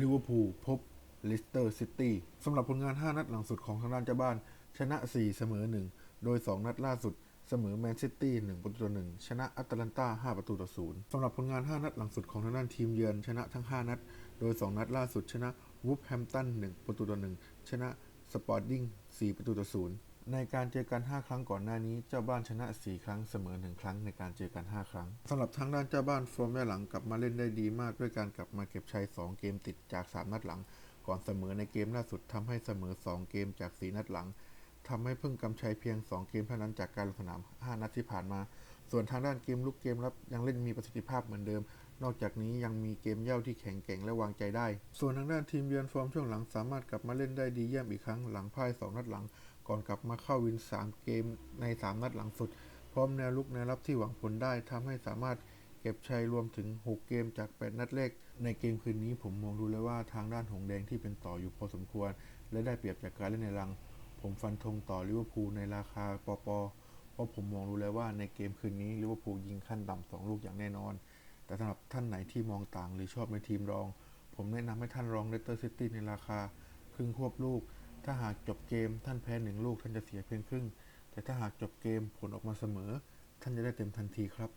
ลิเวอร์พูลพบเลสเตอร์ซิตี้สำหรับผลงาน 5 นัดหลังสุดของทางด้านเจ้าบ้าน ชนะ 4 เสมอ 1 โดย 2 นัดล่าสุด เสมอแมนซิตี้1ประตูต่อ1ชนะแอตแลนตา5ประตูต่อ0สำหรับผลงาน 5 นัดหลังสุดของทางด้านทีมเยือนชนะทั้ง 5 นัด โดย 2 นัดล่าสุด ชนะวูฟแฮมตัน1ประตูต่อ1ชนะสปอร์ติ้ง4ประตูต่อ0 ในการเจอกัน 5 ครั้งก่อนหน้านี้เจ้าบ้านชนะ 4 ครั้งเสมอ 1 ครั้งในการเจอกัน 5 ครั้งสำหรับทางด้านเจ้าบ้านฟอร์มย้อนหลังกลับมาเล่นได้ดีมากด้วยการกลับมาเก็บชัย 2 เกมติดจาก 3 นัดหลัง ก่อนเสมอในเกมล่าสุดทำให้เสมอ 2 เกมจาก 4 นัดหลังทำให้เพิ่งกำชัยเพียง 2 เกมเท่านั้นจากการลงสนาม 5 นัดที่ผ่านมา ส่วนทางด้านเกมลุกเกมรับยังเล่นมีประสิทธิภาพเหมือนเดิม นอกจากนี้ยังมีเกมเย่าที่แข็งแกร่งและวางใจได้ ส่วนทางด้านทีมเยือนฟอร์มช่วงหลังสามารถกลับมาเล่นได้ดีเยี่ยมอีกครั้งหลังพ่าย 2 นัดหลัง ก่อนกลับมาเข้าวิน 3 เกมใน 3 นัดหลังสุด พร้อมแนวลุกแนวรับที่หวังผลได้ทำให้สามารถเก็บชัยรวมถึง 6 เกมจาก 8 นัดแรกในเกมคืนนี้ผมมองดูเลยว่าทางด้านหงแดงที่เป็นต่ออยู่พอสมควร และได้เปรียบจากการเล่นในรัง ผมฟันธงต่อลิเวอร์พูลในราคาปอปอเพราะผมมองดูแล้วว่าในเกมคืนนี้ลิเวอร์พูลยิงขั้นต่ำสองลูกอย่างแน่นอน แต่สำหรับท่านไหนที่มองต่างหรือชอบในทีมรอง ผมแนะนำให้ท่านรองเลสเตอร์ซิตี้ในราคาครึ่งควบลูก ถ้าหากจบเกมท่านแพ้หนึ่งลูกท่านจะเสียเพียงครึ่ง แต่ถ้าหากจบเกมผลออกมาเสมอ ท่านจะได้เต็มทันทีครับ